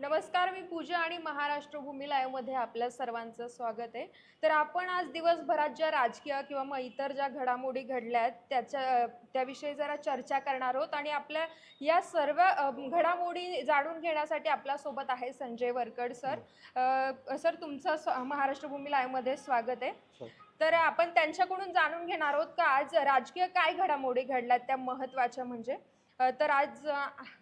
नमस्कार मी पूजा आणि महाराष्ट्र भूमी लाईव्हमध्ये आपल्या सर्वांचं स्वागत आहे. तर आपण आज दिवसभरात ज्या राजकीय किंवा मग इतर ज्या घडामोडी घडल्या आहेत त्याच्या त्याविषयी जरा चर्चा करणार आहोत आणि आपल्या या सर्व घडामोडी जाणून घेण्यासाठी आपल्यासोबत आहे संजय वरकड सर. सर तुमचं स्व- महाराष्ट्र भूमी लाईव्हमध्ये स्वागत आहे. तर आपण त्यांच्याकडून जाणून घेणार आहोत का आज राजकीय काय घडामोडी घडल्यात त्या महत्त्वाच्या म्हणजे? तर आज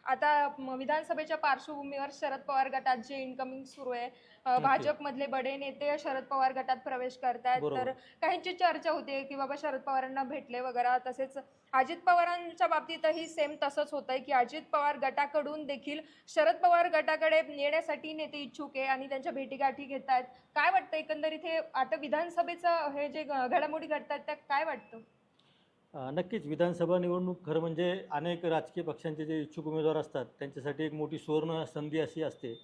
आता विधानसभेच्या पार्श्वभूमीवर शरद पवार गटात जे इन्कमिंग सुरू आहे. भाजपमधले बडे नेते शरद पवार गटात प्रवेश करतायत. तर काहींची चर्चा होते की बाबा शरद पवारांना भेटले वगैरे तसेच अजित पवारांच्या बाबतीतही सेम तसंच होत आहे की अजित पवार गटाकडून देखील शरद पवार गटाकडे येण्यासाठी नेते इच्छुक आहे आणि त्यांच्या भेटीगाठी घेत आहेत काय वाटतं एकंदरीत हे आता विधानसभेचं हे जे घडामोडी घडतात त्या काय वाटतं नक्कीच विधानसभा निवडणूक खरं म्हणजे अनेक राजकीय पक्षांचे जे इच्छुक उमेदवार असतात त्यांच्यासाठी एक मोठी सुवर्ण संधी अशी असते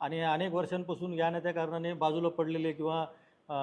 आणि अनेक वर्षांपासून या ना त्या कारणाने बाजूला पडलेले किंवा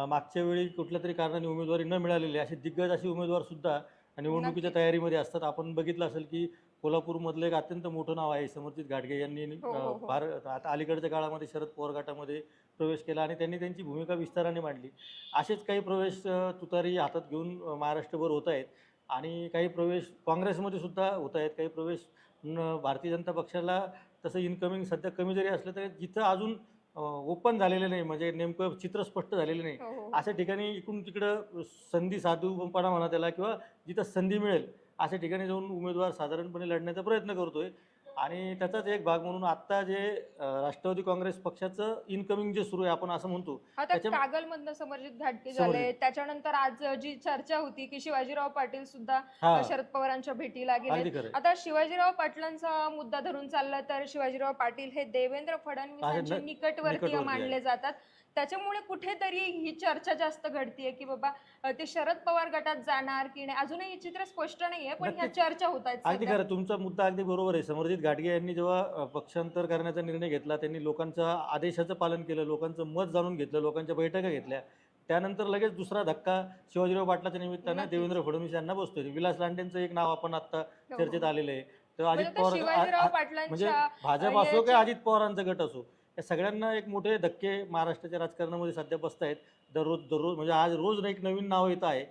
मागच्या वेळी कुठल्या तरी कारणाने उमेदवारी न मिळालेले असे दिग्गज असे उमेदवारसुद्धा निवडणुकीच्या. तयारीमध्ये असतात आपण बघितलं असेल की कोल्हापूरमधलं एक अत्यंत मोठं नाव आहे समर्जित घाटगे यांनी हो, हो, हो. फार आता अलीकडच्या काळामध्ये शरद पवार गटामध्ये प्रवेश केला आणि त्यांनी त्यांची भूमिका विस्ताराने मांडली असेच काही प्रवेश तुतारी हातात घेऊन महाराष्ट्रभर होत आहेत आणि काही प्रवेश काँग्रेसमध्ये सुद्धा होत आहेत काही प्रवेश न भारतीय जनता पक्षाला तसं इन्कमिंग सध्या कमी जरी असलं तरी जिथं अजून ओपन झालेलं नाही म्हणजे नेमकं चित्र स्पष्ट झालेलं नाही. हो हो. अशा ठिकाणी इकडून तिकडं संधी साधूपणा म्हणा त्याला किंवा जिथं संधी मिळेल अशा ठिकाणी जाऊन उमेदवार साधारणपणे लढण्याचा प्रयत्न करतोय. आणि त्याचाच एक भाग म्हणून आत्ता जे अ, राष्ट्रवादी काँग्रेस पक्षाचं इनकमिंग जे सुरू आहे आपण असं म्हणतो आता त्याच्या- कागलमधनं समर्जित घाटके समर्जित. झाले त्याच्यानंतर आज जी चर्चा होती की शिवाजीराव पाटील सुद्धा हा शरद पवारांच्या भेटीला गेले अगदी खरं आहे. आता शिवाजीराव पाटलांचा मुद्दा धरून चालला तर शिवाजीराव पाटील हे देवेंद्र फडणवीसांचे न- निकटवर्तीय निकटवर्तीय मानले. जातात त्याच्यामुळे कुठेतरी ही चर्चा जास्त घडतीये की बाबा ते शरद पवार गटात जाणार की नाही अजूनही हे चित्र स्पष्ट नाहीये पण ह्या. चर्चा होत आहेत अगदी. खरं तुमचा मुद्दा अगदी बरोबर आहे समर्जित घाटगे यांनी जेव्हा पक्षांतर करण्याचा निर्णय घेतला त्यांनी लोकांच्या आदेशाचं पालन केलं लोकांचं मत जाणून घेतलं लोकांच्या बैठका घेतल्या त्यानंतर लगेच दुसरा धक्का शिवाजीराव पाटलाच्या निमित्तानं. देवेंद्र फडणवीस यांना बसतोय विलास लांडेंचं एक नाव आपण आता हो. चर्चेत आलेलं आहे तर म्हणजे अजित पवार म्हणजे भाजप असो की याच्या- अजित पवारांचा गट असो या सगळ्यांना एक मोठे धक्के महाराष्ट्राच्या राजकारणामध्ये सध्या बसत आहेत दररोज दररोज म्हणजे आज रोज एक नवीन नाव येत आहे.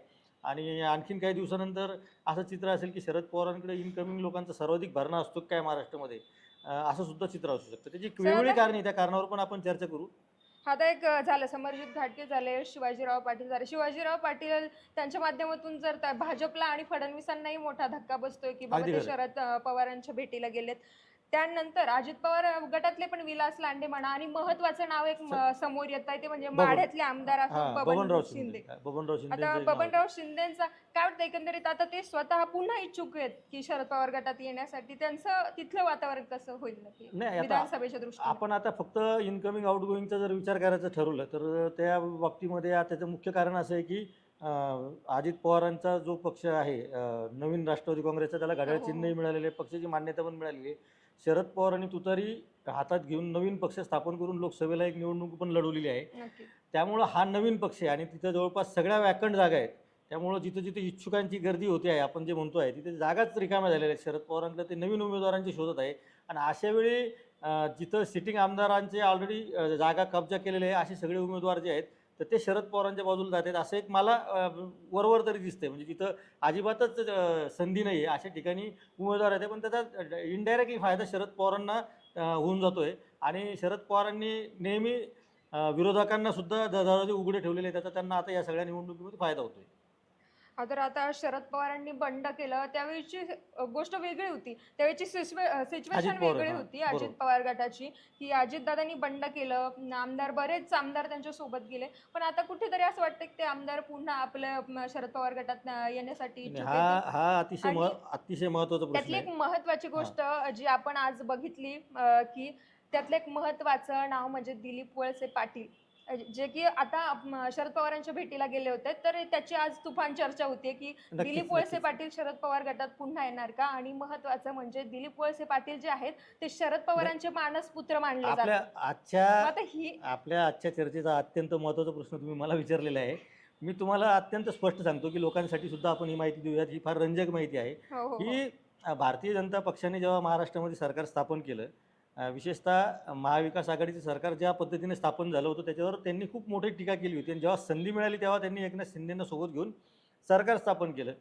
आणि आणखीन काही दिवसानंतर असं चित्र असेल की शरद पवारांकडे इनकमिंग लोकांचा सर्वाधिक भरणा असतो काय महाराष्ट्रामध्ये? असं सुद्धा चित्र असू शकतं. त्याची वेगवेगळी कारणे त्या कारणावर पण आपण चर्चा करू. आता एक झालं. समरजित घाटगे झाले शिवाजीराव पाटील झाले. शिवाजीराव पाटील त्यांच्या माध्यमातून जर भाजपला आणि फडणवीसांनाही मोठा धक्का बसतोय की बाबा ते. शरद पवारांच्या भेटीला गेलेत. त्यानंतर अजित पवार गटातले पण विलास लांडे म्हणा आणि महत्वाचं नाव एक म, समोर येत आहे ते म्हणजे. माढ्यातले आमदार असो बबनराव बबनराव शिंदे. बबनराव शिंदे आता बबनराव शिंदेचा काय वाटतं एकंदरीत? आता ते स्वतः पुन्हा इच्छुक आहेत की शरद पवार गटात येण्यासाठी. त्यांचं तिथलं वातावरण कसं होईल नक्की? नाही आता विधानसभेच्या दृष्टीने. आपण आता फक्त इनकमिंग आउटगोईंगचा जर विचार करायचा ठरवलं तर त्या बाबतीमध्ये आ- त्याचं मुख्य कारण असं आहे की अं, अजित पवारांचा जो पक्ष आहे अं, नवीन राष्ट्रवादी काँग्रेसचा त्याला घड्याळ हो, हो. चिन्हही मिळालेले पक्षाची मान्यता पण मिळालेली आहे. शरद पवार आणि तुतारी हातात घेऊन नवीन पक्ष स्थापन करून लोकसभेला एक निवडणूक पण लढवलेली आहे. त्यामुळं हा नवीन पक्ष आहे आणि तिथं जवळपास सगळ्या व्याकंड जागा आहेत. त्यामुळं जिथं जिथे इच्छुकांची गर्दी होते आहे आपण जे म्हणतो आहे तिथे जागाच रिकाम्या झालेल्या आहेत. शरद पवारांकडे ते नवीन उमेदवारांची शोधत आहे. आणि अशा वेळी जिथं सिटिंग आमदारांचे ऑलरेडी जागा कब्जा केलेले आहे असे सगळे उमेदवार जे आहेत तर ते शरद पवारांच्या बाजूला जात आहेत असं एक मला वरवर तरी दिसतंय. म्हणजे तिथं अजिबातच संधी नाही आहे अशा ठिकाणी उमेदवार आहेत. पण त्याचा इनडायरेक्टली फायदा शरद पवारांना होऊन जातो आहे आणि शरद पवारांनी नेहमी विरोधकांना सुद्धा दरवाजे उघडे ठेवलेले आहेत. त्याचा त्यांना आता या सगळ्या निवडणुकीमध्ये फायदा होतोय. हा, तर आता शरद पवारांनी बंड केलं त्यावेळीची गोष्ट वेगळी होती. त्यावेळीची सिच्युएशन वेगळी होती अजित. पवार गटाची की अजितदादांनी बंड केलं आमदार बरेच आमदार त्यांच्यासोबत गेले. पण आता कुठेतरी असं वाटतं की ते आमदार पुन्हा आपल्या म, शरद पवार गटात येण्यासाठी हा अतिशय महत्त्वाचा त्यातली एक महत्वाची गोष्ट जी आपण आज बघितली की त्यातलं एक महत्वाचं नाव म्हणजे दिलीप वळसे पाटील. जे की आता शरद पवारांच्या भेटीला गेले होते तर त्याची आज तुफान चर्चा होते की दिलीप वळसे. पाटील शरद पवार गटात पुन्हा येणार का आणि महत्वाचं म्हणजे दिलीप वळसे पाटील जे आहेत ते शरद पवारांचे मानसपुत्र मानले आपल्या जातात आजच्या ही आपल्या आजच्या चर्चेचा अत्यंत महत्त्वाचा प्रश्न तुम्ही मला विचारलेला आहे मी तुम्हाला अत्यंत स्पष्ट सांगतो की लोकांसाठी सुद्धा आपण ही माहिती देऊयात ही फार रंजक माहिती आहे हो हो हो. की अ, भारतीय जनता पक्षाने जेव्हा महाराष्ट्रामध्ये सरकार स्थापन केलं विशेषतः महाविकास आघाडीचं सरकार ज्या पद्धतीने स्थापन झालं होतं त्याच्यावर त्यांनी खूप मोठी टीका केली होती. आणि जेव्हा संधी मिळाली तेव्हा त्यांनी एकनाथ शिंदेंना सोबत घेऊन सरकार स्थापन केलं.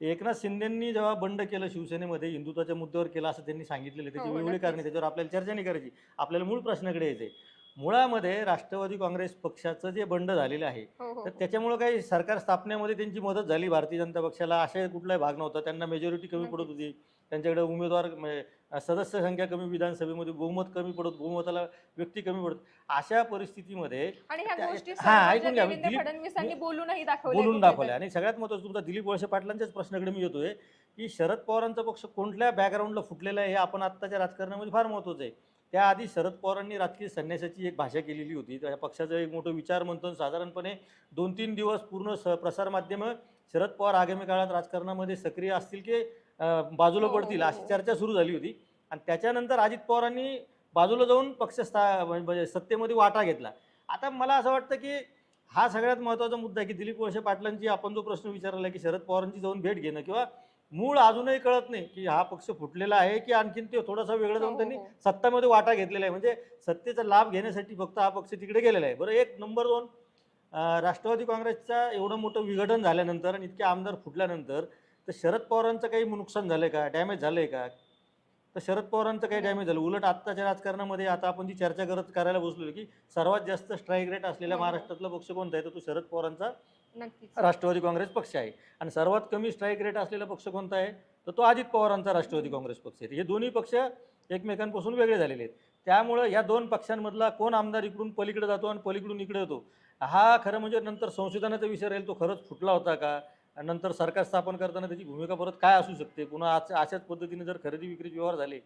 एकनाथ शिंदेंनी जेव्हा बंड केलं शिवसेनेमध्ये हिंदुत्वाच्या मुद्द्यावर केलं असं त्यांनी सांगितलेलं. त्याची हो, वेगवेगळी कारणे नक्कीच. त्याच्यावर आपल्याला चर्चा नाही करायची. आपल्याला मूळ प्रश्नाकडे यायचं आहे मुळामध्ये राष्ट्रवादी काँग्रेस पक्षाचं जे बंड झालेलं आहे हो हो तर त्याच्यामुळं काही सरकार स्थापनेमध्ये त्यांची मदत झाली? भारतीय जनता पक्षाला अशा कुठलाही भाग नव्हता. त्यांना मेजॉरिटी कमी पडत होती. त्यांच्याकडे उमेदवार म्हणजे, सदस्य संख्या कमी विधानसभेमध्ये बहुमत कमी पडत बहुमताला व्यक्ती कमी पडत अशा परिस्थितीमध्ये आणि ह्या त्या- गोष्टी हा, सर्व ऐकून घ्या. देवेंद्र दिलीप- फडणवीसांनी मी- बोलूनही दाखवले बोलून कुठेतरी. दाखवले आणि सगळ्यात महत्त्वाचं तुमचा दिलीप वळसे पाटलांच्याच प्रश्नाकडे मी येतोय की शरद पवारांचा पक्ष कोणत्या बॅकग्राऊंडला फुटलेला आहे हे आपण आत्ताच्या राजकारणामध्ये फार महत्त्वाचं आहे त्याआधी शरद पवारांनी राजकीय संन्यासाची एक भाषा केलेली होती त्या पक्षाचं एक मोठं विचार म्हणतो साधारणपणे दोन तीन दिवस पूर्ण स प्रसारमाध्यमं शरद पवार आगामी काळात राजकारणामध्ये सक्रिय असतील की बाजूला हो, हो, पडतील अशी हो. चर्चा सुरू झाली होती आणि त्याच्यानंतर अजित पवारांनी बाजूला जाऊन पक्ष स्था म्हणजे सत्तेमध्ये वाटा घेतला आता मला असं वाटतं की हा सगळ्यात महत्त्वाचा मुद्दा आहे की दिलीप वळसे पाटलांची आपण जो प्रश्न विचारला की शरद पवारांची जाऊन भेट घेणं किंवा मूळ अजूनही कळत नाही की हा पक्ष फुटलेला आहे की आणखीन ते थोडासा वेगळं जाऊन त्यांनी. सत्तामध्ये वाटा घेतलेला आहे म्हणजे सत्तेचा लाभ घेण्यासाठी फक्त हा पक्ष तिकडे गेलेला आहे बरं एक नंबर दोन राष्ट्रवादी काँग्रेसचा एवढं मोठं विघटन झाल्यानंतर आणि इतके आमदार फुटल्यानंतर तर शरद पवारांचं काही नुकसान झालंय का? डॅमेज झालंय का? तर शरद पवारांचं काही डॅमेज झालं? उलट आत्ताच्या राजकारणामध्ये आता आपण जी चर्चा करत करायला बसलो की सर्वात जास्त स्ट्राईक रेट असलेला. महाराष्ट्रातला पक्ष कोणता आहे? तर तो शरद पवारांचा राष्ट्रवादी काँग्रेस पक्ष आहे. आणि सर्वात कमी स्ट्राईक रेट असलेला पक्ष कोणता आहे? तर तो अजित पवारांचा राष्ट्रवादी काँग्रेस पक्ष आहे. हे दोन्ही पक्ष एकमेकांपासून वेगळे झालेले आहेत. त्यामुळं या दोन पक्षांमधला कोण आमदार इकडून पलीकडे जातो आणि पलीकडून इकडे येतो? हा खरं म्हणजे नंतर संशोधनाचा विषय राहील. तो खरंच फुटला होता का? नंतर सरकार स्थापन करताना त्याची भूमिका परत काय असू शकते? पुन्हा आज अशाच पद्धतीने जर खरेदी विक्रीचे व्यवहार झाले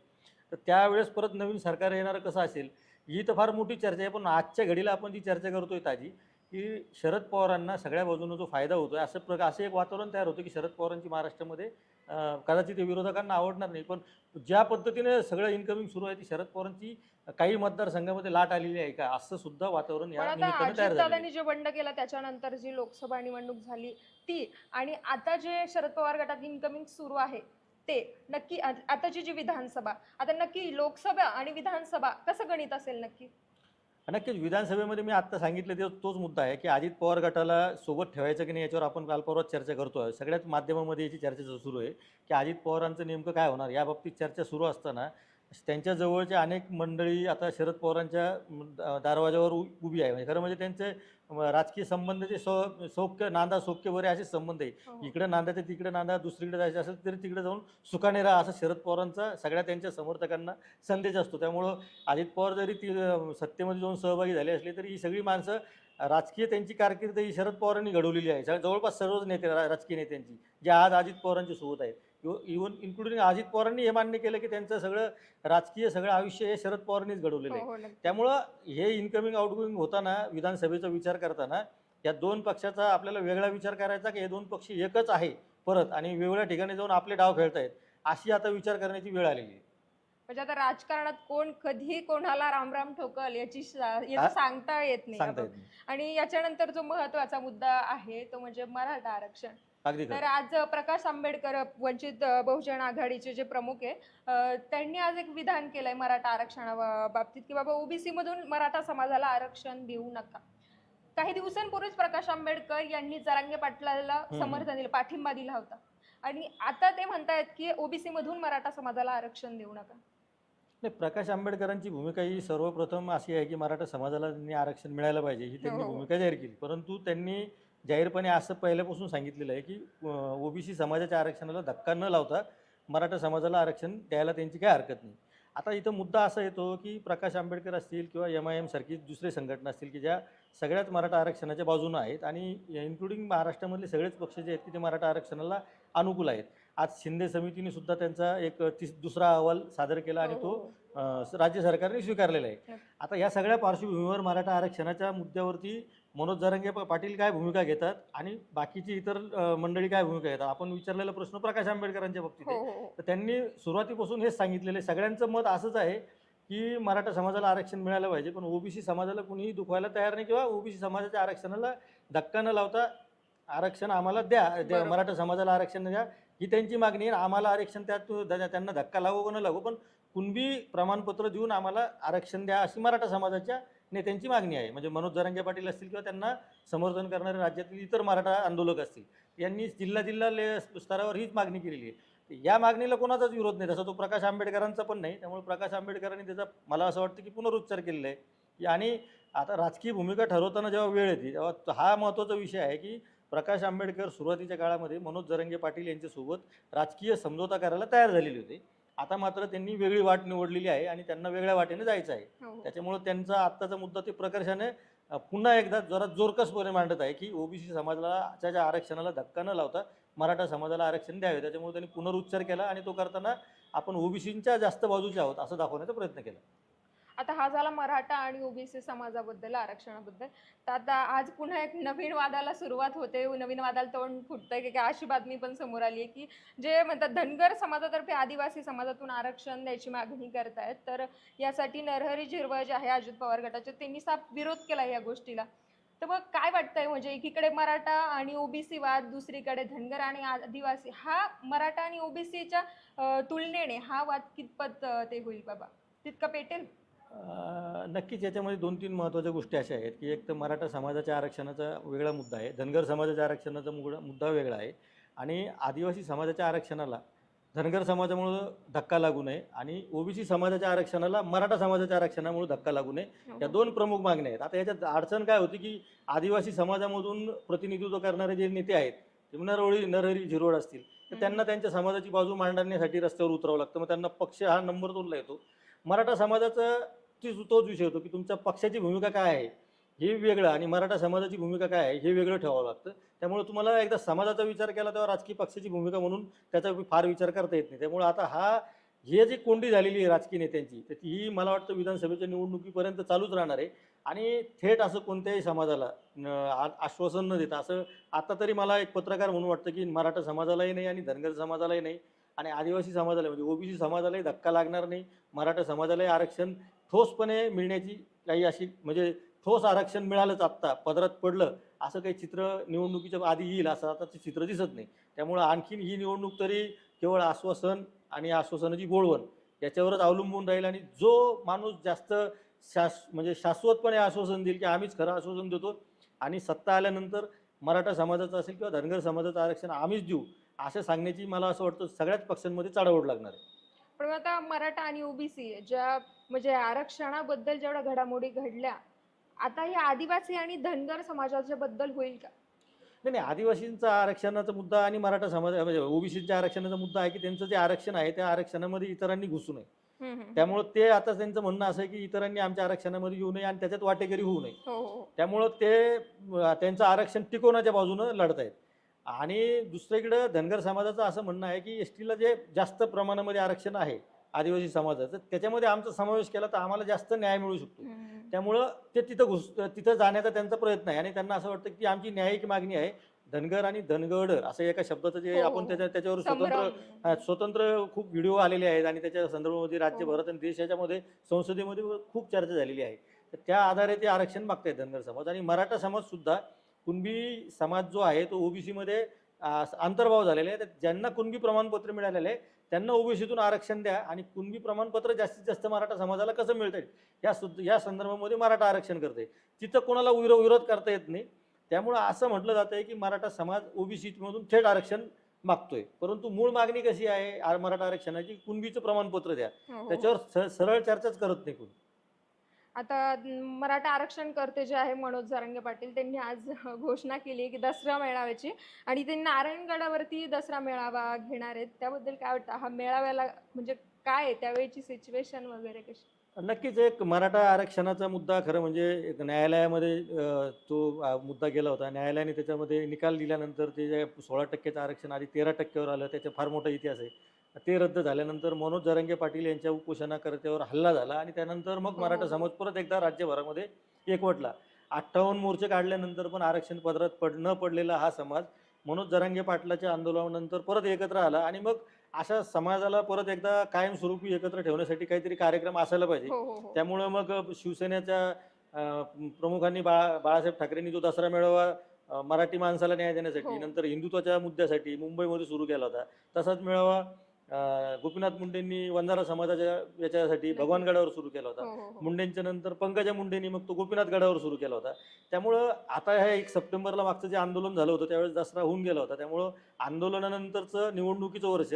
तर त्यावेळेस परत नवीन सरकार येणारं कसं असेल? ही तर फार मोठी चर्चा आहे. पण आजच्या घडीला आपण जी चर्चा करतोय ताजी की शरद पवारांना सगळ्या बाजूनं जो फायदा होतोय असं प्रकार असं एक वातावरण तयार होतं की शरद पवारांची महाराष्ट्रामध्ये कदाचित ते विरोधकांना आवडणार नाही. पण ज्या पद्धतीने सगळं इन्कमिंग सुरू आहे ती शरद पवारांची काही मतदारसंघामध्ये लाट आलेली आहे का? असं सुद्धा वातावरण या निमित्तानं तयार. अजितदादांनी जे बंड केला त्याच्यानंतर जी लोकसभा निवडणूक झाली ती आणि आता जे शरद पवार गटात इन्कमिंग सुरू आहे ते नक्की आ- आताची जी विधानसभा आता नक्की लोकसभा आणि विधानसभा कसं गणित असेल नक्की? नक्कीच विधानसभेमध्ये मी आत्ता सांगितलं ते तोच मुद्दा आहे की अजित पवार गटाला सोबत ठेवायचं की नाही याच्यावर आपण काल परवाच चर्चा करतो आहे सगळ्याच माध्यमामध्ये याची चर्चा सुरू आहे की अजित पवारांचं नेमकं काय होणार? या बाबतीत चर्चा सुरू असताना त्यांच्या जवळच्या अनेक मंडळी आता शरद पवारांच्या दरवाजावर उ- उभी आहे. म्हणजे खरं म्हणजे त्यांचे राजकीय संबंध जे सौ सौख्य नांदा सौख्य बरे असे संबंध आहे. हो. इकडे नांदायचं तिकडे नांदा दुसरीकडे जायचं असेल तरी तिकडे जाऊन सुखाने राहा असं शरद पवारांचा सगळ्या त्यांच्या समर्थकांना संदेश असतो. त्यामुळं अजित पवार जरी ती सत्तेमध्ये जाऊन सहभागी झाले असले तरी ही सगळी माणसं राजकीय त्यांची कारकीर्द ही शरद पवारांनी घडवलेली आहे. जवळपास सर्वच नेते राजकीय नेत्यांची जे आज अजित पवारांच्या सोबत आहेत. इवन इन्क्लुडिंग अजित पवारांनी हे मान्य केलं की त्यांचं सगळं राजकीय सगळं आयुष्य हे शरद पवारांनीच घडवलेलं आहे हो. त्यामुळं हे इन्कमिंग आउटगोईंग होताना विधानसभेचा विचार करताना या दोन पक्षाचा आपल्याला वेगळा विचार करायचा की हे दोन पक्ष एकच आहे परत आणि वेगळ्या ठिकाणी जाऊन आपले डाव खेळतायत अशी आता विचार करण्याची वेळ आलेली आहे म्हणजे आता राजकारणात कोण कधी कोणाला रामराम ठोकल याची हा? सांगता. येत नाही आणि याच्यानंतर जो महत्त्वाचा मुद्दा आहे तो म्हणजे मराठा आरक्षण अगदी तर आज प्रकाश आंबेडकर वंचित बहुजन आघाडीचे जे प्रमुख आहे त्यांनी आज एक विधान केलंय मराठा आरक्षणा बाबतीत की बाबा ओबीसी मधून मराठा समाजाला आरक्षण देऊ नका. काही दिवसांपूर्वीच प्रकाश आंबेडकर यांनी जरांगे पाटलाला. समर्थन दिलं पाठिंबा दिला होता. आणि आता ते म्हणतायत की ओबीसी मधून मराठा समाजाला आरक्षण देऊ नका. नाही प्रकाश आंबेडकरांची भूमिका ही सर्वप्रथम अशी आहे की मराठा समाजाला त्यांनी आरक्षण मिळायला पाहिजे ही त्यांनी हो. भूमिका जाहीर केली. परंतु त्यांनी जाहीरपणे असं पहिल्यापासून सांगितलेलं आहे की ओबीसी समाजाच्या आरक्षणाला धक्का न लावता मराठा समाजाला आरक्षण द्यायला त्यांची काही हरकत नाही आता इथं मुद्दा असा येतो की प्रकाश आंबेडकर असतील किंवा एम आय एम सारखी दुसरे संघटना असतील की ज्या सगळ्याच मराठा आरक्षणाच्या बाजूनं आहेत आणि इन्क्लुडिंग महाराष्ट्रामधले सगळेच पक्ष जे आहेत की ते मराठा आरक्षणाला अनुकूल आहेत आज शिंदे समितीने सुद्धा त्यांचा एक तीस दुसरा अहवाल सादर केला आणि हो, तो हो, हो. राज्य सरकारने स्वीकारलेला आहे नक्की. आता या सगळ्या पार्श्वभूमीवर मराठा आरक्षणाच्या मुद्द्यावरती मनोज जरांगे पाटील काय भूमिका घेतात आणि बाकीची इतर मंडळी काय भूमिका घेतात? आपण विचारलेला प्रश्न प्रकाश आंबेडकरांच्या बाबतीत हो आहे. हो हो तर त्यांनी सुरुवातीपासून हेच सांगितलेलं आहे. सगळ्यांचं मत असंच आहे की मराठा समाजाला आरक्षण मिळालं पाहिजे पण ओबीसी समाजाला कुणीही दुखवायला तयार नाही किंवा ओबीसी समाजाच्या आरक्षणाला धक्का न लावता आरक्षण आम्हाला द्या द्या बरोबर. मराठा समाजाला आरक्षण द्या. ही त्यांची मागणी आहे आम्हाला आरक्षण त्यात त्या- त्यांना धक्का लागू का न लागू पण कुणबी प्रमाणपत्र देऊन आम्हाला आरक्षण द्या अशी मराठा समाजाच्या नेत्यांची मागणी आहे. म्हणजे मनोज जरांगे पाटील असतील किंवा त्यांना समर्थन करणारे राज्यातील इतर मराठा आंदोलक असतील यांनी जिल्हा जिल्हा ले स्तरावर हीच मागणी केलेली आहे. या मागणीला कोणाचाच विरोध नाही. तसा तो प्रकाश आंबेडकरांचा पण नाही. त्यामुळे प्रकाश आंबेडकरांनी त्याचा मला असं वाटतं की पुनरुच्चार केलेला आहे. आणि आता राजकीय भूमिका ठरवताना जेव्हा वेळ येते तेव्हा हा महत्त्वाचा विषय आहे की प्रकाश आंबेडकर सुरुवातीच्या काळामध्ये मनोज जरंगे पाटील यांच्यासोबत राजकीय समझोता करायला तयार झालेले होते. आता मात्र त्यांनी वेगळी वाट निवडलेली आहे आणि त्यांना वेगळ्या वाटेने जायचं आहे. हो. त्याच्यामुळं त्यांचा आत्ताचा मुद्दा ते प्रकर्षाने पुन्हा एकदा जरा जोरकसपणे मांडत आहे की ओबीसी समाजाला ज्या आरक्षणाला धक्का न लावता मराठा समाजाला आरक्षण द्यावे. त्याच्यामुळे त्यांनी पुनरुच्चार केला आणि तो करताना आपण ओबीसींच्या जास्त बाजूचे आहोत असं दाखवण्याचा प्रयत्न केला. आता हा झाला मराठा आणि ओबीसी समाजाबद्दल आरक्षणाबद्दल. तर आता आज पुन्हा एक नवीन वादाला सुरुवात होते. नवीन वादाला तोंड फुटतंय की अशी बातमी पण समोर आली आहे की जे म्हणतात धनगर समाजातर्फे आदिवासी समाजातून आरक्षण द्यायची मागणी करतायत तर यासाठी नरहरी झिरवळ जे आहे अजित पवार गटाचे त्यांनी साफ विरोध केला या गोष्टीला. तर मग काय वाटतंय? म्हणजे एकीकडे मराठा आणि ओबीसी वाद दुसरीकडे धनगर आणि आदिवासी हा मराठा आणि ओबीसीच्या तुलनेने हा वाद कितपत ते होईल बाबा? तितका पेटेल? नक्कीच याच्यामध्ये दोन तीन महत्त्वाच्या गोष्टी अशा आहेत की एक तर मराठा समाजाच्या आरक्षणाचा वेगळा मुद्दा आहे. धनगर समाजाच्या आरक्षणाचा मुगडा मुद्दा वेगळा आहे. आणि आदिवासी समाजाच्या आरक्षणाला धनगर समाजामुळं धक्का लागू नये आणि ओबीसी समाजाच्या आरक्षणाला मराठा समाजाच्या आरक्षणामुळे धक्का लागू नये. या दोन प्रमुख मागण्या आहेत. आता याच्यात अडचण काय होती की आदिवासी समाजामधून प्रतिनिधित्व करणारे जे नेते आहेत ते नरवळी नरहरी झिरोड असतील तर त्यांना त्यांच्या समाजाची बाजू मांडण्यासाठी रस्त्यावर उतरावं लागतं. मग त्यांना पक्ष हा नंबर दोनला येतो. मराठा समाजाचं ती तोच विषय होतो की तुमच्या पक्षाची भूमिका काय आहे हे वेगळं आणि मराठा समाजाची भूमिका काय आहे हे वेगळं ठेवावं लागतं. त्यामुळे तुम्हाला एकदा समाजाचा विचार केला तेव्हा राजकीय पक्षाची भूमिका म्हणून त्याचा फार विचार करता येत नाही. त्यामुळे आता हा हे जी कोंडी झालेली आहे राजकीय नेत्यांची तर ही मला वाटतं विधानसभेच्या निवडणुकीपर्यंत चालूच राहणार आहे. आणि थेट असं कोणत्याही समाजाला आश्वासन न देता असं आता तरी मला एक पत्रकार म्हणून वाटतं की मराठा समाजालाही नाही आणि धनगर समाजालाही नाही. आणि आदिवासी समाजाला म्हणजे ओबीसी समाजालाही धक्का लागणार नाही. मराठा समाजालाही आरक्षण ठोसपणे मिळण्याची काही अशी म्हणजे ठोस आरक्षण मिळालंच आत्ता. पदरात पडलं असं काही चित्र निवडणुकीच्या आधी येईल असं आता ते चित्र दिसत नाही. त्यामुळं आणखीन ही निवडणूक तरी केवळ आश्वासन आणि आश्वासनाची गोळवण याच्यावरच अवलंबून राहील आणि जो माणूस जास्त शास म्हणजे शाश्वतपणे आश्वासन देईल की आम्हीच खरं आश्वासन देतो आणि सत्ता आल्यानंतर मराठा समाजाचं असेल किंवा धनगर समाजाचं आरक्षण आम्हीच देऊ असं सांगण्याची मला असं वाटतं सगळ्याच पक्षांमध्ये चढाओढ लागणार आहे. पण मग आता मराठा आणि ओबीसी ज्या म्हणजे आरक्षणाबद्दल जेवढ्या घडामोडी घडल्या आता या आदिवासी आणि धनगर समाजाच्या बद्दल होईल का? नाही नाही आदिवासींचा आरक्षणाचा मुद्दा आणि मराठा समाज म्हणजे ओबीसीच्या आरक्षणाचा मुद्दा आहे की त्यांचं जे आरक्षण आहे त्या आरक्षणामध्ये इतरांनी घुसू नये. त्यामुळं ते आता त्यांचं म्हणणं असं आहे की इतरांनी आमच्या आरक्षणामध्ये येऊ नये आणि त्याच्यात वाटेकरी होऊ नये. हो हो त्यामुळं ते त्यांचं आरक्षण टिकवण्याच्या बाजूनं लढत आहेत आणि दुसरीकडं धनगर समाजाचं असं म्हणणं आहे की एस टीला जे जास्त प्रमाणामध्ये आरक्षण आहे आदिवासी समाजाचं त्याच्यामध्ये आमचा समावेश केला तर आम्हाला जास्त न्याय मिळू शकतो. त्यामुळं ते तिथं घुस तिथं जाण्याचा त्यांचा प्रयत्न आहे आणि त्यांना असं वाटतं की आमची न्यायिक मागणी आहे. धनगर आणि धनगड असं एका शब्दाचं जे हो, आपण. त्याच्या त्याच्यावर स्वतंत्र स्वतंत्र खूप व्हिडिओ आलेले आहेत आणि त्याच्या संदर्भामध्ये राज्यभरात आणि देशाच्यामध्ये संसदेमध्ये खूप चर्चा झालेली आहे. तर त्या आधारे ते आरक्षण मागतायत धनगर समाज आणि मराठा समाज सुद्धा कुणबी समाज जो आहे तो ओबीसीमध्ये अंतर्भाव झालेला आहे. तर ज्यांना कुणबी प्रमाणपत्र मिळालेलं आहे त्यांना ओबीसीतून आरक्षण द्या आणि कुणबी प्रमाणपत्र जास्तीत जास्त मराठा समाजाला कसं मिळतं या सुद्धा या संदर्भामध्ये मराठा आरक्षण करते तिथं कोणाला विरो विरोध करता येत नाही. त्यामुळं असं म्हटलं जातं आहे की मराठा समाज ओबीसीमधून थेट आरक्षण मागतोय. परंतु मूळ मागणी कशी आहे मराठा आरक्षणाची? कुणबीचं प्रमाणपत्र द्या. हो, हो. त्याच्यावर सरळ चर्चाच करत नाही कोणी. आता मराठा आरक्षण करते जे आहे मनोज जारंगे पाटील त्यांनी आज घोषणा केली आहे की दसरा मेळाव्याची. आणि ते नारायणगडावरती दसरा मेळावा घेणार आहेत. त्याबद्दल काय वाटतं? हा मेळाव्याला म्हणजे काय आहे? त्यावेळेची सिच्युएशन वगैरे कशी? नक्कीच एक मराठा आरक्षणाचा मुद्दा खरं म्हणजे एक न्यायालयामध्ये तो मुद्दा गेला होता. न्यायालयाने त्याच्यामध्ये निकाल दिल्यानंतर ते जे सोळा टक्क्याचं आरक्षण आधी तेरा टक्क्यावर आलं. त्याचा फार मोठा इतिहास आहे. ते रद्द झाल्यानंतर मनोज जरांगे पाटील यांच्या उपोषणाकर्त्यावर हल्ला झाला आणि त्यानंतर मग हो, मराठा. समाज परत एकदा राज्यभरामध्ये एकवटला अठ्ठावन्न मोर्चे काढल्यानंतर पण आरक्षण पदरात पड न पडलेला हा समाज मनोज जरांगे पाटलाच्या आंदोलनानंतर परत एकत्र आला आणि मग अशा समाजाला परत एकदा कायमस्वरूपी एकत्र ठेवण्यासाठी काहीतरी कार्यक्रम असायला पाहिजे हो हो त्यामुळं मग शिवसेनेच्या प्रमुखांनी बाळा बाळासाहेब ठाकरेंनी जो दसरा मेळावा मराठी माणसाला न्याय देण्यासाठी. नंतर हिंदुत्वाच्या मुद्द्यासाठी मुंबईमध्ये सुरू केला होता तसाच मेळावा गोपीनाथ मुंडेंनी वंजारा समाजाच्या याच्यासाठी भगवान गडावर सुरू केला होता. हो, हो, हो. मुंडेंच्या नंतर पंकजा मुंडेंनी मग तो गोपीनाथ गडावर सुरू केला होता. त्यामुळं आता ह्या एक सप्टेंबरला मागचं जे आंदोलन झालं होतं त्यावेळेस दसरा होऊन गेला होता. त्यामुळं आंदोलनानंतरचं निवडणुकीचं वर्ष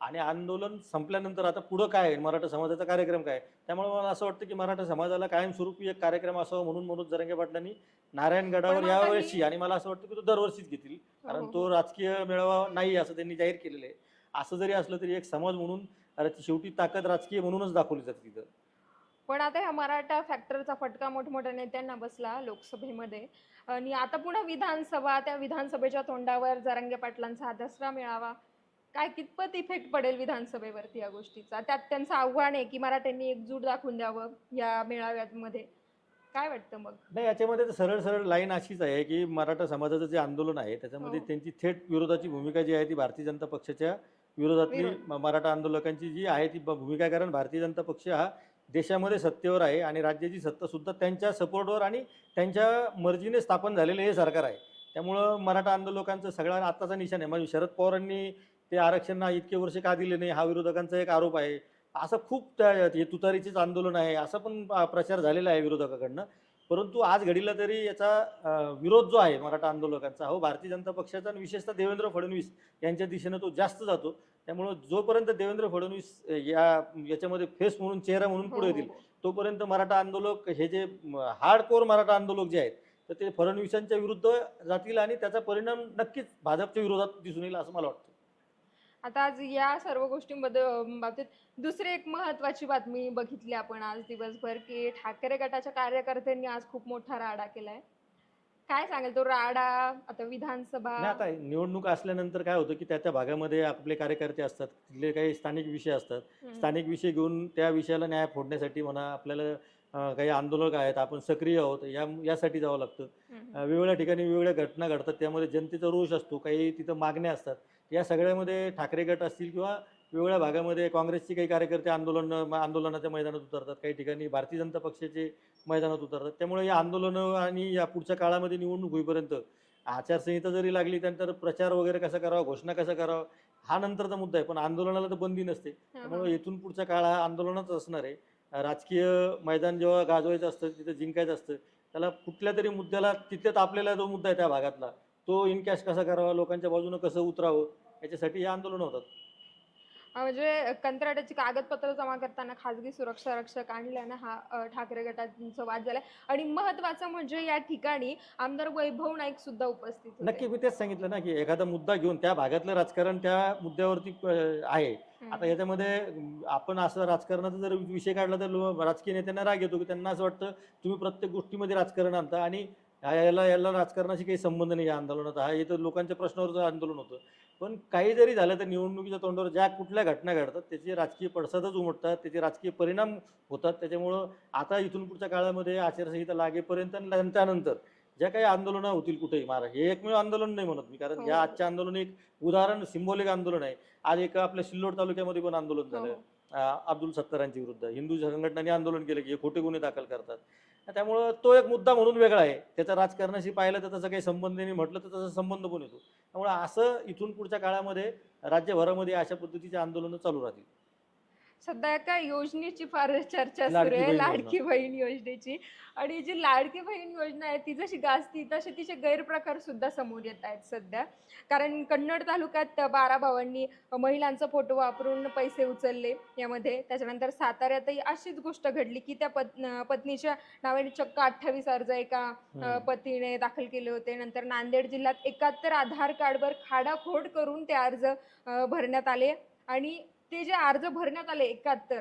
आणि आंदोलन संपल्यानंतर आता पुढं काय आहे? मराठा समाजाचा कार्यक्रम काय? त्यामुळे मला असं वाटतं की मराठा समाजाला कायमस्वरूपी एक कार्यक्रम असावा म्हणून मनोज जरांगे पाटलांनी नारायणगडावर यावर्षी आणि मला असं वाटतं की तो दरवर्षीच घेतील. कारण तो राजकीय मेळावा नाही असं त्यांनी जाहीर केलेलं आहे. असं जरी असलं तरी एक समाज म्हणून अरे ती शेवटी ताकद राजकीय म्हणूनच दाखवली जाते तिथं. पण आता ह्या मराठा फॅक्टरचा फटका मोठमोठ्या नेत्यांना बसला लोकसभेमध्ये. आणि आता पुन्हा विधानसभा त्या विधानसभेच्या तोंडावर जरांगे पाटलांचा हा दसरा मेळावा. काय कितपत इफेक्ट पडेल विधानसभेवरती या गोष्टीचा? त्यात त्यांचं आव्हान आहे की मराठ्यांनी एकजूट दाखवून द्यावं या मेळाव्यामध्ये. काय वाटतं मग? नाही याच्यामध्ये तर सरळ सरळ लाईन अशीच आहे की मराठा समाजाचं जे आंदोलन आहे त्याच्यामध्ये हो. त्यांची थेट विरोधाची भूमिका जी आहे ती भारतीय जनता पक्षाच्या विरोधातली विरोध. म- मराठा आंदोलकांची जी आहे ती ब- भूमिका आहे. कारण भारतीय जनता पक्ष हा देशामध्ये सत्तेवर आहे आणि राज्याची सत्ता सुद्धा त्यांच्या सपोर्टवर आणि त्यांच्या मर्जीने स्थापन झालेलं हे सरकार आहे. त्यामुळं मराठा आंदोलकांचं सगळा आत्ताचा निशाण आहे. म्हणजे शरद पवारांनी ते आरक्षण इतके वर्ष का दिले नाही? हा विरोधकांचा एक आरोप आहे. असं खूप त्या हे तुतारीचेच आंदोलन आहे. असं पण प्रचार झालेला आहे विरोधकाकडनं. परंतु आज घडीला तरी याचा विरोध जो आहे मराठा आंदोलकांचा हो भारतीय जनता पक्षाचा आणि विशेषतः देवेंद्र फडणवीस यांच्या दिशेनं तो जास्त जातो त्यामुळं जोपर्यंत देवेंद्र फडणवीस या याच्यामध्ये फेस म्हणून चेहरा म्हणून पुढे हो, येतील हो. तोपर्यंत मराठा आंदोलक हे जे हार्ड कोर मराठा आंदोलक जे आहेत तर ते फडणवीसांच्या विरुद्ध जातील आणि त्याचा परिणाम नक्कीच भाजपच्या विरोधात दिसून येईल असं मला वाटतं आता आज या सर्व गोष्टींबद्दल बाबतीत दुसरी एक महत्वाची बातमी बघितली आपण आज दिवसभर की ठाकरे गटाच्या कार्यकर्त्यांनी आज खूप मोठा राडा केलाय. काय सांगेल? तो राडा आता विधानसभा नाही आता निवडणूक असल्यानंतर काय होतं की त्या त्या भागामध्ये आपले कार्यकर्ते असतात तिथले काही स्थानिक विषय असतात. स्थानिक विषय घेऊन त्या विषयाला न्याय फोडण्यासाठी म्हणा आपल्याला काही आंदोलक आहेत आपण सक्रिय आहोत या यासाठी जावं लागतं. वेगवेगळ्या ठिकाणी वेगवेगळ्या घटना घडतात त्यामध्ये जनतेचा रोष असतो काही तिथं मागण्या असतात. या सगळ्यामध्ये ठाकरे गट असतील किंवा वेगवेगळ्या भागामध्ये काँग्रेसचे काही कार्यकर्ते आंदोलन आंदोलनाच्या मैदानात उतरतात. काही ठिकाणी भारतीय जनता पक्षाचे मैदानात उतरतात. त्यामुळे या आंदोलनं आणि या पुढच्या काळामध्ये निवडणूक होईपर्यंत आचारसंहिता जरी लागली त्यानंतर प्रचार वगैरे कसा करावा घोषणा कसा करावा हा नंतरचा मुद्दा आहे. पण आंदोलनाला तर बंदी नसते. त्यामुळे. इथून पुढचा काळ हा आंदोलनच असणार आहे. राजकीय मैदान जेव्हा गाजवायचं असतं तिथं जिंकायचं असतं त्याला कुठल्या तरी मुद्द्याला तिथे तापलेला जो मुद्दा आहे त्या भागातला तो इनकॅश कसा करावा लोकांच्या बाजूनं कसं उतरावं याच्यासाठी हे आंदोलन होतात म्हणजे कंत्राटाची कागदपत्र जमा करताना खाजगी सुरक्षा रक्षक आणल्यानं हा अ, ठाकरे गटांचा वाद झालाय आणि महत्वाचं म्हणजे या ठिकाणी आमदार वैभव नाईक सुद्धा उपस्थित होते. नक्की मी तेच सांगितलं ना की एखादा मुद्दा घेऊन त्या भागातलं राजकारण त्या मुद्द्यावरती अं, आहे हम्म. आता याच्यामध्ये अं, आपण असं राजकारणाचा जर विषय काढला तर लो- राजकीय नेत्यांना राग येतो की त्यांना असं वाटतं तुम्ही प्रत्येक गोष्टीमध्ये राजकारण आणता आणि याला याला राजकारणाशी काही संबंध नाही या आंदोलनात हा हे तर लोकांच्या प्रश्नावरचं आंदोलन होतं. पण काही जरी झालं तर निवडणुकीच्या तोंडावर ज्या कुठल्या घटना घडतात त्याचे राजकीय पडसादच उमटतात त्याचे राजकीय परिणाम होतात. त्याच्यामुळं आता इथून पुढच्या काळामध्ये आचारसंहिता लागेपर्यंत आणि त्यानंतर ज्या काही आंदोलनं होतील कुठेही महाराष्ट्र हे एकमेव आंदोलन नाही म्हणत मी. कारण हो. या आजच्या आंदोलन एक उदाहरण सिंबॉलिक आंदोलन आहे. आज एक आपल्या सिल्लोड तालुक्यामध्ये पण आंदोलन झालं. हो. अब्दुल सत्तारांच्या विरुद्ध. हिंदू संघटनांनी आंदोलन केलं की हे खोटे गुन्हे दाखल करतात. त्यामुळं तो एक मुद्दा म्हणून वेगळा आहे. त्याचा राजकारणाशी पाहिलं तर त्याचा काही संबंध नाही म्हटलं तर त्याचा संबंध पण येतो. त्यामुळे असं इथून पुढच्या काळामध्ये राज्यभरामध्ये अशा पद्धतीचे आंदोलनं चालू राहतील. सध्या एका योजनेची फार चर्चा लाडकी सुरू आहे बहीण लाडकी बहीण योजनेची. आणि जी लाडकी बहीण योजना आहे ती जशी गाजती तसे तिचे गैरप्रकार सुद्धा समोर येत आहेत सध्या. कारण कन्नड तालुक्यात बारा भावांनी महिलांचा फोटो वापरून पैसे उचलले यामध्ये. त्याच्यानंतर साताऱ्यातही अशीच गोष्ट घडली की त्या पत् पत्नीच्या नावाने चक्क अठ्ठावीस अर्ज एका. पतीने दाखल केले होते. नंतर नांदेड जिल्ह्यात एकाहत्तर आधार कार्डवर खाडाखोड करून ते अर्ज भरण्यात आले. आणि ते जे अर्ज भरण्यात आले एकाहत्तर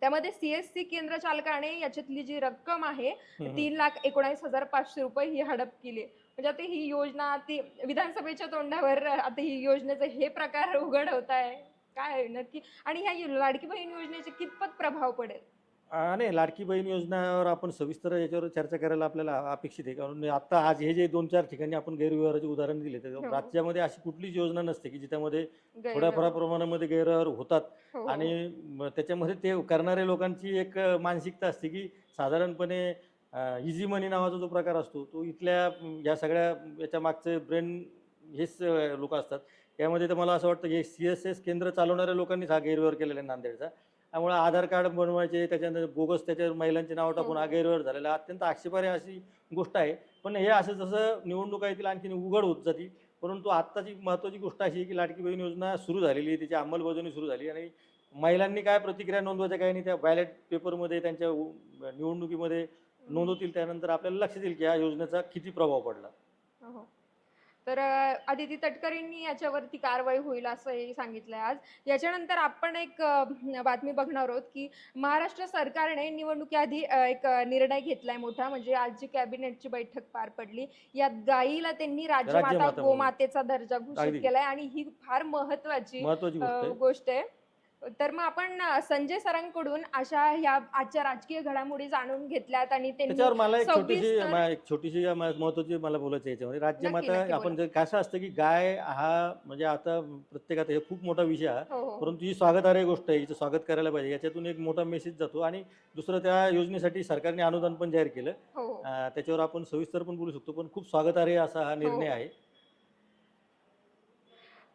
त्यामध्ये सी एस सी केंद्र चालकाने याच्यातली जी रक्कम आहे. तीन लाख एकोणावीस हजार पाचशे रुपये ही हडप केली. म्हणजे आता ही योजना ती विधानसभेच्या तोंडावर आता ही योजनेचं हे प्रकार उघड होत आहे. काय नक्की? आणि ह्या लाडकी बहीण योजनेचे कितपत प्रभाव पडेल? नाही लाडकी बहीण योजनावर आपण सविस्तर याच्यावर चर्चा करायला आपल्याला अपेक्षित आहे. कारण आता आज हे जे दोन चार ठिकाणी आपण गैरव्यवहाराचे उदाहरण दिले तर हो. राज्यामध्ये अशी कुठलीच योजना नसते की जिच्यामध्ये थोड्याफार प्रमाणामध्ये गैरव्यवहार होतात. हो, हो. आणि त्याच्यामध्ये ते करणाऱ्या लोकांची एक मानसिकता असते की साधारणपणे इझी मनी नावाचा जो प्रकार असतो तो इथल्या या सगळ्या याच्या मागचे ब्रेन हेच लोक असतात. त्यामध्ये तर मला असं वाटतं की सी एस एस केंद्र चालवणाऱ्या लोकांनीच हा गैरव्यवहार केलेला आहे नांदेडचा. त्यामुळे आधार कार्ड बनवायचे त्याच्यानंतर बोगस त्याच्यावर महिलांचे नाव टाकून हा हो. गैरव्यवहार झालेला अत्यंत आक्षेपार्ह अशी गोष्ट आहे. पण हे असं जसं निवडणुका येतील आणखी उघड होत जाती परंतु आत्ताची महत्त्वाची गोष्ट अशी आहे की लाडकी बहीण योजना सुरू झालेली आहे. तिची अंमलबजावणी सुरू झाली आणि महिलांनी काय प्रतिक्रिया नोंदवायच्या काही नाही त्या बॅलेट पेपरमध्ये त्यांच्या निवडणुकीमध्ये नोंदवतील त्यानंतर आपल्याला लक्षात येईल की या योजनेचा किती प्रभाव पडला. हो. तर अदिती तटकरेंनी याच्यावरती कारवाई होईल असंही सांगितलंय आज. याच्यानंतर आपण एक बातमी बघणार आहोत की महाराष्ट्र सरकारने निवडणुकीआधी एक निर्णय घेतलाय मोठा. म्हणजे आज जी कॅबिनेटची बैठक पार पडली यात गायीला त्यांनी राजमाता राज्यमाता. गोमातेचा दर्जा घोषित. केलाय. आणि ही फार महत्वाची आहे. गोष्ट आहे. तर मग आपण संजय सरांकडून अशा ह्या आजच्या राजकीय घडामोडी जाणून घेतल्यात आणि त्याच्यावर मला एक छोटीशी मा- एक छोटीशी म- महत्वाची मला बोलायचं आहे याच्यामध्ये. राज्यमाता नक्की आपण कसं असतं की गाय हा म्हणजे आता प्रत्येकात हे खूप मोठा विषय हा हो हो. परंतु ही स्वागतार्ह गोष्ट आहे हिचं स्वागत करायला पाहिजे. याच्यातून एक मोठा मेसेज जातो आणि दुसरं त्या योजनेसाठी सरकारने अनुदान पण जाहीर केलं. हो हो. अं, त्याच्यावर आपण सविस्तर पण बोलू शकतो पण खूप स्वागतार्ह असा हा निर्णय हो. आहे.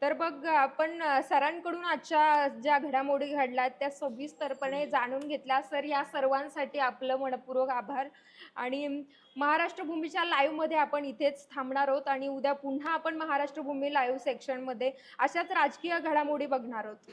तर बघ आपण सरांकडून आजच्या ज्या घडामोडी घडल्यात त्या सविस्तरपणे जाणून घेतल्या. सर या सर्वांसाठी आपलं मनपूर्वक आभार. आणि महाराष्ट्र भूमीच्या लाईव्हमध्ये आपण इथेच थांबणार आहोत आणि उद्या पुन्हा आपण महाराष्ट्र भूमी लाईव्ह सेक्शनमध्ये अशाच राजकीय घडामोडी बघणार आहोत.